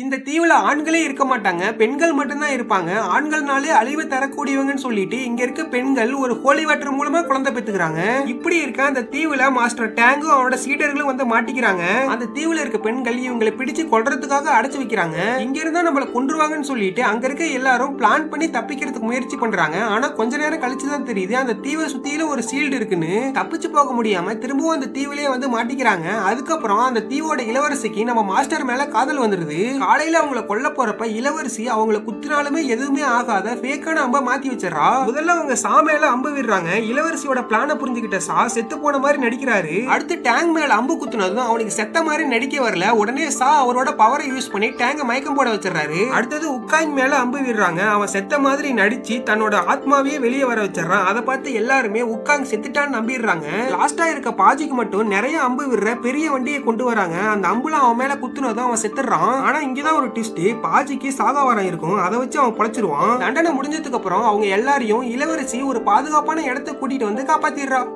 இந்த தீவுல ஆண்களே இருக்க மாட்டாங்க. பெண்கள் மட்டும்தான் இருப்பாங்க. ஆண்கள்னாலே அழிவு தரக்கூடியவங்கன்னு சொல்லிட்டு இங்க இருக்க பெண்கள் ஒரு ஹோலி வாட்டர் மூலமா குழந்தை பெத்துக்கிறாங்க. இப்படி இருக்க அந்த தீவுல மாஸ்டர் டேங்கும் அவனோட சீடர்களும் வந்து மாட்டிக்கிறாங்க. அந்த தீவுல இருக்க பெண்கள் இவங்களை பிடிச்சு கொள்றதுக்காக அடைச்சு வைக்கிறாங்க. இங்க இருந்தா நம்மளை கொன்றுவாங்கன்னு சொல்லிட்டு அங்க இருக்க எல்லாரும் பிளான் பண்ணி தப்பிக்கிறதுக்கு முயற்சி பண்றாங்க. ஆனா கொஞ்ச நேரம் கழிச்சு தான் தெரியுது அந்த தீவை சுத்தியில ஒரு சீல்டு இருக்குன்னு. தப்பிச்சு போக முடியாம திரும்பவும் அந்த தீவுலயே வந்து மாட்டிக்கிறாங்க. அதுக்கப்புறம் அந்த தீவோட இளவரசிக்கு நம்ம மாஸ்டர் மேல காதல் வந்துருது. காலையில அவங்கள கொல்ல போறப்ப இளவரசி அவங்கள குத்தினாலுமே எதுவுமே ஆகாத ஃபேக்கான அம்ப மாத்தி வச்சிடறா. முதல்ல அவங்க சா அம்பு விடுறாங்க. இளவரசியோட பிளான புரிஞ்சுக்கிட்ட சா செத்து போன மாதிரி நடிக்கிறாரு. அடுத்து டேங்க் மேல அம்பு குத்துனதும் அவனுக்கு செத்த மாதிரி நடிக்க வரல. உடனே சா அவரோட பவரை யூஸ் பண்ணி டேங்க மயக்கம் போட வச்சிடறாரு. அடுத்தது உக்காங் மேல அம்பு விடுறாங்க. அவன் செத்த மாதிரி நடிச்சு தன்னோட ஆத்மாவையே வெளியே வர வச்சிடறான். அதை பார்த்து எல்லாருமே உக்காங் செத்துட்டான்னு நம்பிடுறாங்க. லாஸ்டா இருக்க பாஜிக்கு மட்டும் நிறைய அம்பு விடுற பெரிய வண்டியை கொண்டு வராங்க. அந்த அம்புல அவன் மேல குத்துனதும் அவன் செத்துறான் ஆனா இங்கதான் ஒரு ட்விஸ்ட் பாஜிக்கு சாகாவரம் இருக்கும். அதை வச்சு அவன் பழச்சிருவான் தண்டனை முடிஞ்சதுக்கு அப்புறம் அவங்க எல்லாரையும் இளவரசி ஒரு பாதுகாப்பான இடத்த கூட்டிட்டு வந்து காப்பாத்திடுறா.